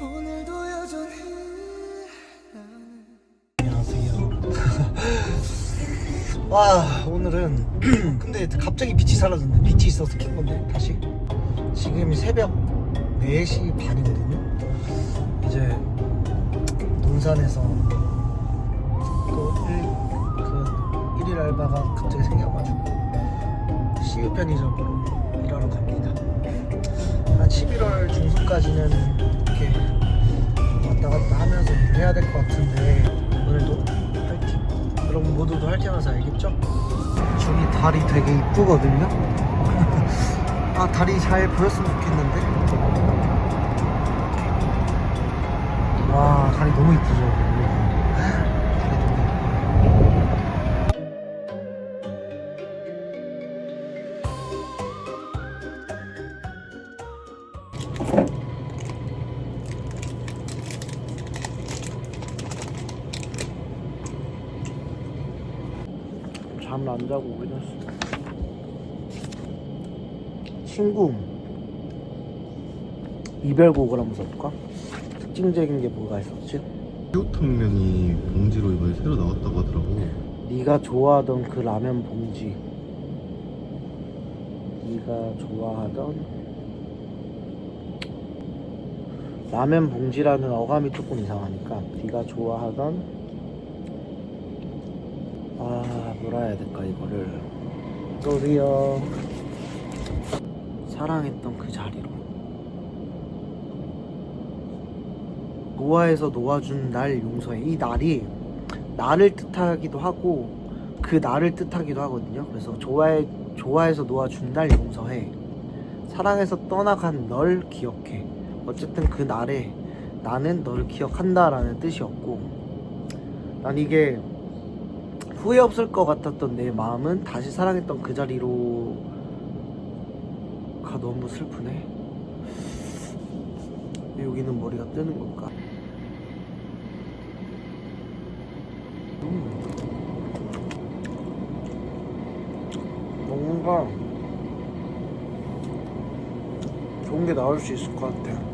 오늘도 여전히 안녕하세요. 와 오늘은 근데 갑자기 빛이 사라졌는데 빛이 있어서 킨 건데 다시 지금이 새벽 4시 반이거든요. 이제 논산에서 또 일, 그 일일 알바가 갑자기 생겨가지고 CU 편의점으로 일하러 갑니다. 한 11월 중순까지는 해야 될 것 같은데 오늘도 화이팅. 여러분 모두도 화이팅하면서 알겠죠? 저기 달이 되게 이쁘거든요? 아 달이 잘 보였으면 좋겠는데? 와 달이 너무 이쁘죠 잠을 안 자고 오긴 했어 친구 이별곡을 한번 써볼까? 특징적인 게 뭐가 있었지? 새우탕면이 봉지로 이번에 새로 나왔다고 하더라고. 네가 좋아하던 그 라면 봉지 네가 좋아하던 라면 봉지라는 어감이 조금 이상하니까 네가 좋아하던 아 뭐라 해야 될까 이거를 또리요 사랑했던 그 자리로 노아에서 놓아준 날 용서해 이 날이 나를 뜻하기도 하고 그 나를 뜻하기도 하거든요. 그래서 좋아해 좋아해서 놓아준 날 용서해. 사랑해서 떠나간 널 기억해. 어쨌든 그 날에 나는 너를 기억한다라는 뜻이었고 난 이게 후회 없을 것 같았던 내 마음은 다시 사랑했던 그 자리로 가 너무 슬프네. 왜 여기는 머리가 뜨는 걸까? 음. 뭔가 좋은 게 나올 수 있을 것 같아.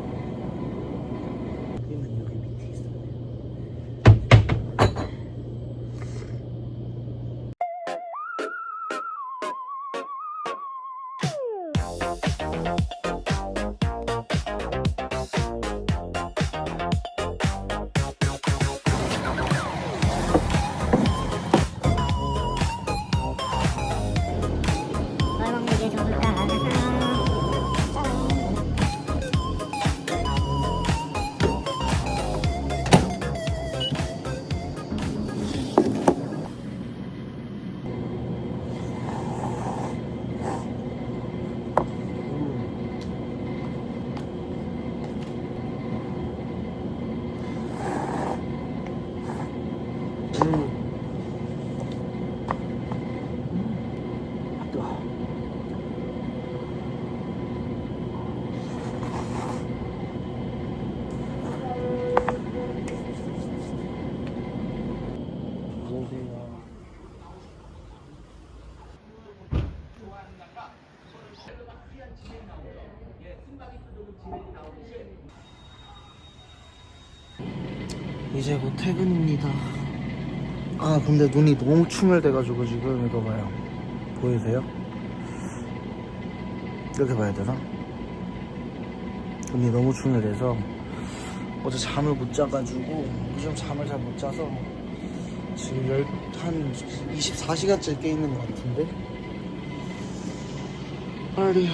이제 곧 퇴근입니다. 아 근데 눈이 너무 충혈돼가지고 지금 이거 봐요 보이세요? 이렇게 봐야 되나? 눈이 너무 충혈해서 어제 잠을 못 자가지고 요즘 잠을 잘 못 자서 지금 열, 한 24시간째 깨 있는 것 같은데 빨리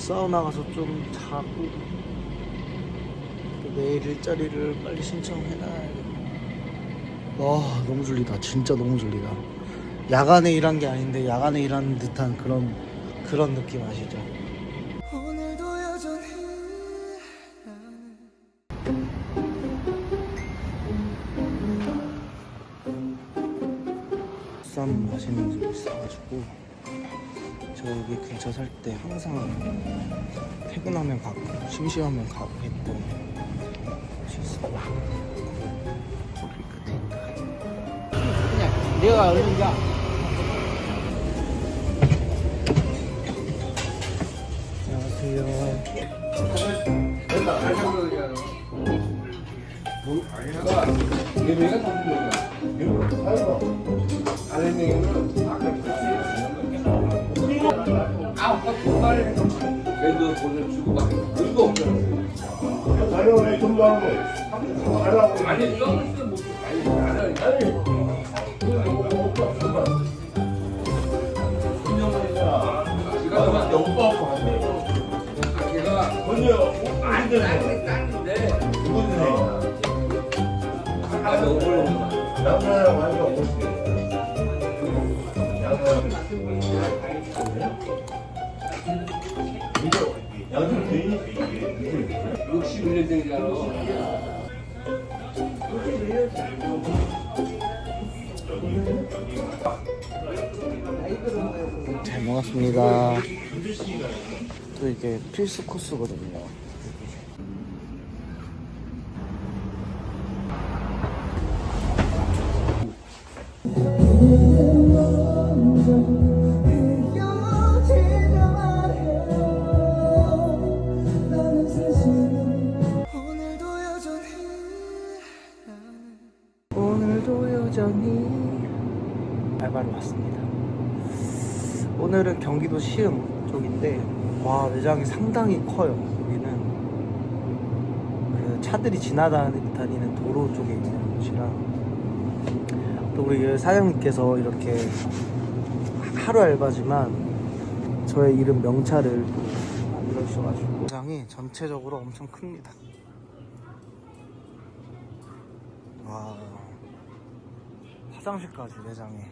사우나 가서 좀 자고 또 내일 일자리를 빨리 신청해놔야겠다 와 너무 졸리다. 진짜 너무 졸리다. 야간에 일한 게 아닌데 야간에 일하는 듯한 그런 그런 느낌 아시죠? 오늘도 나는 쌈 맛있는 집 있어가지고 저 여기 근처 살 때 항상 퇴근하면 가고 심심하면 가고 했던 있어요. 거기 끝에 있다 내가 얼른가. 안녕하세요 그래도 돈을 주고 받는 의도 없잖아. 아니, 이거 뭐, 아니, 나는, 아니. 지가 걔가 먼저 안 돼, 안 돼, 딴데. 아, 너무 올라 온다. 육십 61년생이잖아. 잘 먹었습니다. 또 이게 필수 코스거든요. 오늘은 경기도 시흥 쪽인데 와 매장이 상당히 커요. 여기는 그 차들이 지나다니는 도로 쪽에 있는 곳이라 또 우리 그 사장님께서 이렇게 하루 알바지만 저의 이름 명찰을 또 만들어 주셔가지고 매장이 전체적으로 엄청 큽니다. 와 화장실까지 매장에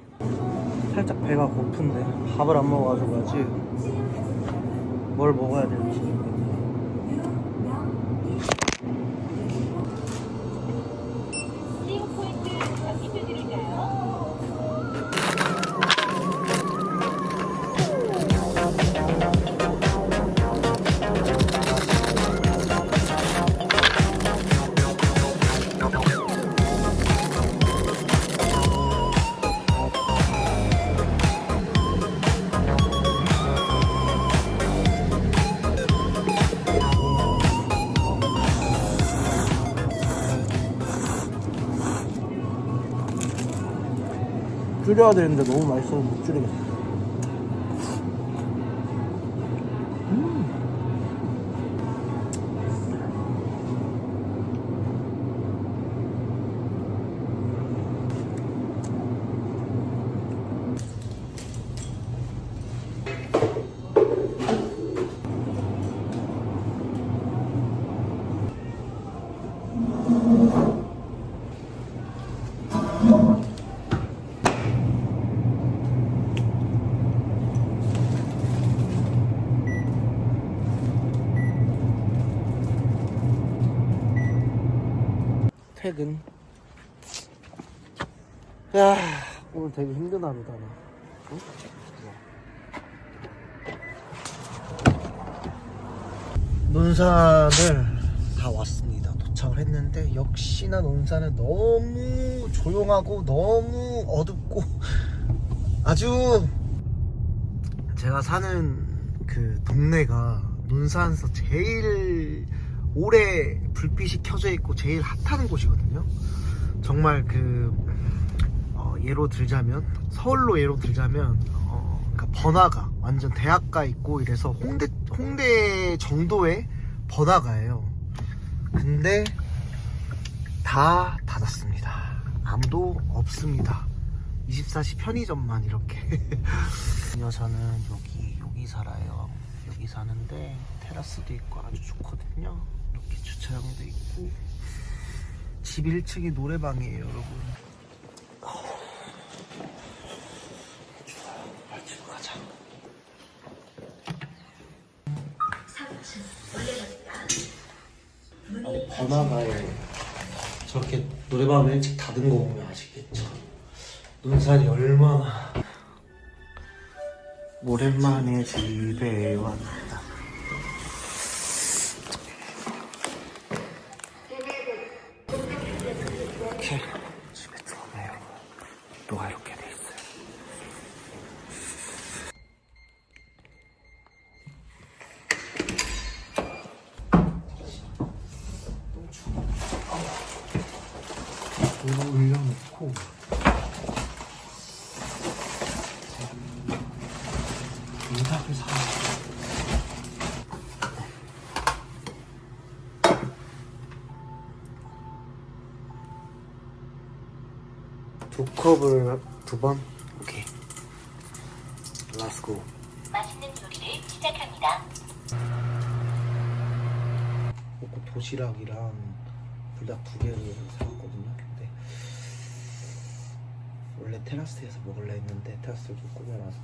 살짝 배가 고픈데 밥을 안 먹어가지고 아직 뭘 먹어야 될지 줄여야 되는데 너무 맛있어서 못 줄이겠어 퇴근. 야 오늘 되게 힘든 하루다 나. 응? 논산을 다 왔습니다. 도착을 했는데 역시나 논산은 너무 조용하고 너무 어둡고 아주 제가 사는 그 동네가 논산에서 제일 오래 불빛이 켜져 있고 제일 핫한 곳이거든요. 정말 그 어, 예로 들자면 서울로 예로 들자면 어, 그러니까 번화가 완전 대학가 있고 이래서 홍대 홍대 정도의 번화가예요. 근데 다 닫았습니다. 아무도 없습니다. 24시 편의점만 이렇게. 이 여자는 여기 여기 살아요. 여기 사는데 테라스도 있고 아주 좋거든요. 이렇게 주차장도 있고 집 1층이 노래방이에요, 여러분. 빨리 집에 가자. 아니, 번화가에 저렇게 노래방 일찍 닫은 거 보면 아시겠죠? 논산이 얼마나 오랜만에 집에 왔다. 이렇게 집에 들어오면 여러분 또가 이렇게 돼 있어요. 이거 올려놓고 인사를 사. 두 컵을 두 번? 오케이. 렛츠고. 맛있는 요리를 시작합니다. 먹고 도시락이랑 불닭 두 개를 사왔거든요. 근데 원래 테라스에서 먹을래 했는데 테라스를 좀 꾸며놔서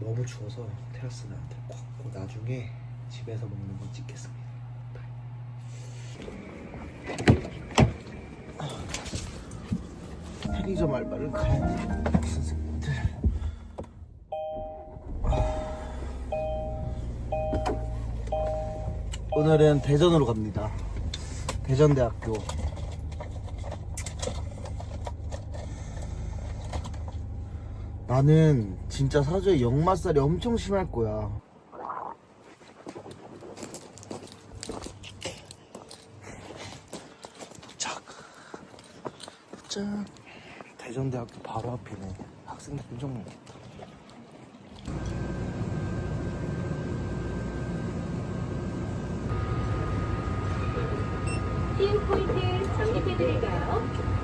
너무 추워서 테라스는 안 들고 왔고 나중에 집에서 먹는 거 찍겠습니다. 편의점 알바를 가야 돼. 선생님들. 오늘은 대전으로 갑니다. 대전대학교. 나는 진짜 사주에 역마살이 엄청 심할 거야. 도착. 짠. 대전대학교 바로 앞이네. 학생들 엄청 많겠다. 시흥 포인트 적립해드릴까요?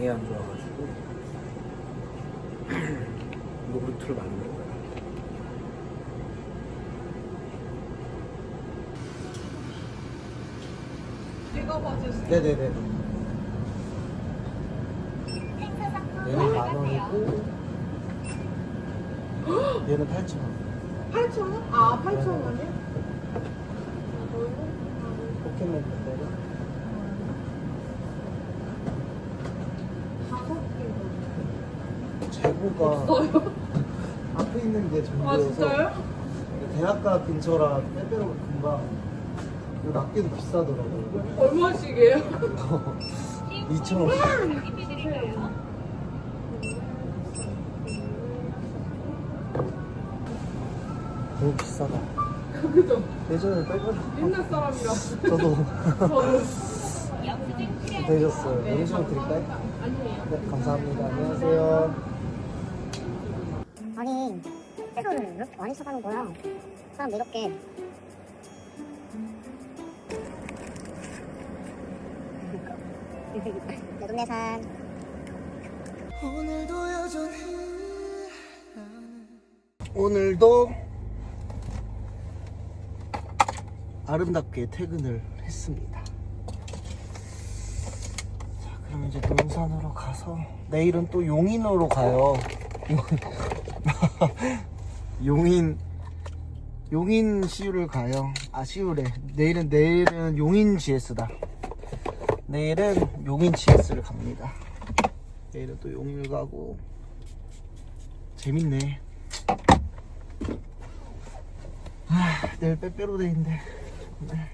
장이 안 좋아가지고 요구르트를 만든 거예요. 네네네. 얘는 만 원이고 얘는 8천 원. 8,000원? 아, 8,000원이요? 포켓몬 밴드가 재고가 앞에 있는 게 전부여서 아, 진짜요? 대학가 근처라 빼빼로 금방 이거 낱개도 비싸더라고요 얼마씩이에요? 2,000원 적립해드릴까요? 너무 비싸다 그죠? 예전에 빼빼로 옛날 사람이라. 저도 영수증 필요. 되셨어요 영수증 드릴까요? 아니에요. 네 감사합니다 안녕하세요 빼빼로를 왜 이렇게 많이 사가는 거야? 사람 이렇게. 내돈내산. 오늘도 여전히 오늘도 아름답게 퇴근을 했습니다. 자, 그럼 이제 논산으로 가서 내일은 또 용인으로 가요. 용인 용인 시유를 가요. 아 시유래. 내일은 내일은 용인 GS다. 내일은 용인 GS를 갑니다. 내일은 또 용인을 가고 재밌네. 아, 내일 빼빼로데이인데 네.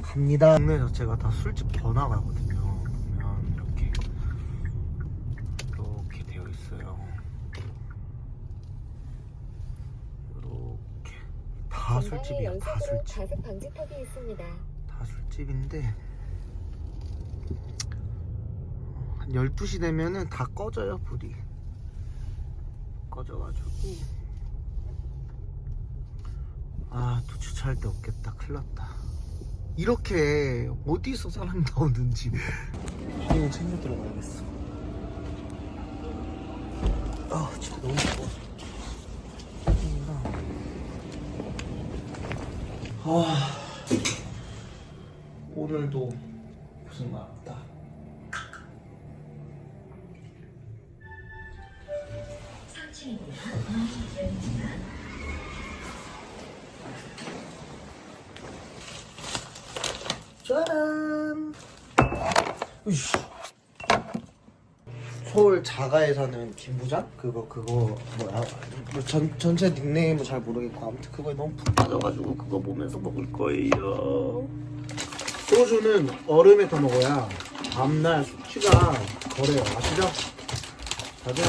갑니다. 동네 자체가 다 술집 번화가거든요. 보면 이렇게 이렇게 되어 있어요. 이렇게 다 술집이야. 다 술집. 가습 방지턱이 있습니다. 다 술집인데 한 12시 되면은 다 꺼져요 불이 꺼져가지고 아또 주차할 데 없겠다 큰일 났다 이렇게 어디서 사람이 나오는지 이거 챙겨 들어가야겠어 아 진짜 너무 더워 아 오늘도 고생 많았다. 짜란. 으이씨. 서울 자가에 사는 김부장? 그거 그거 뭐야? 뭐전 전체 닉네임은 잘 모르겠고 아무튼 그거에 너무 푹 빠져가지고 그거 보면서 먹을 거예요. 소주는 얼음에 타 먹어야 다음날 숙취가 덜해요. 아시죠? 다들?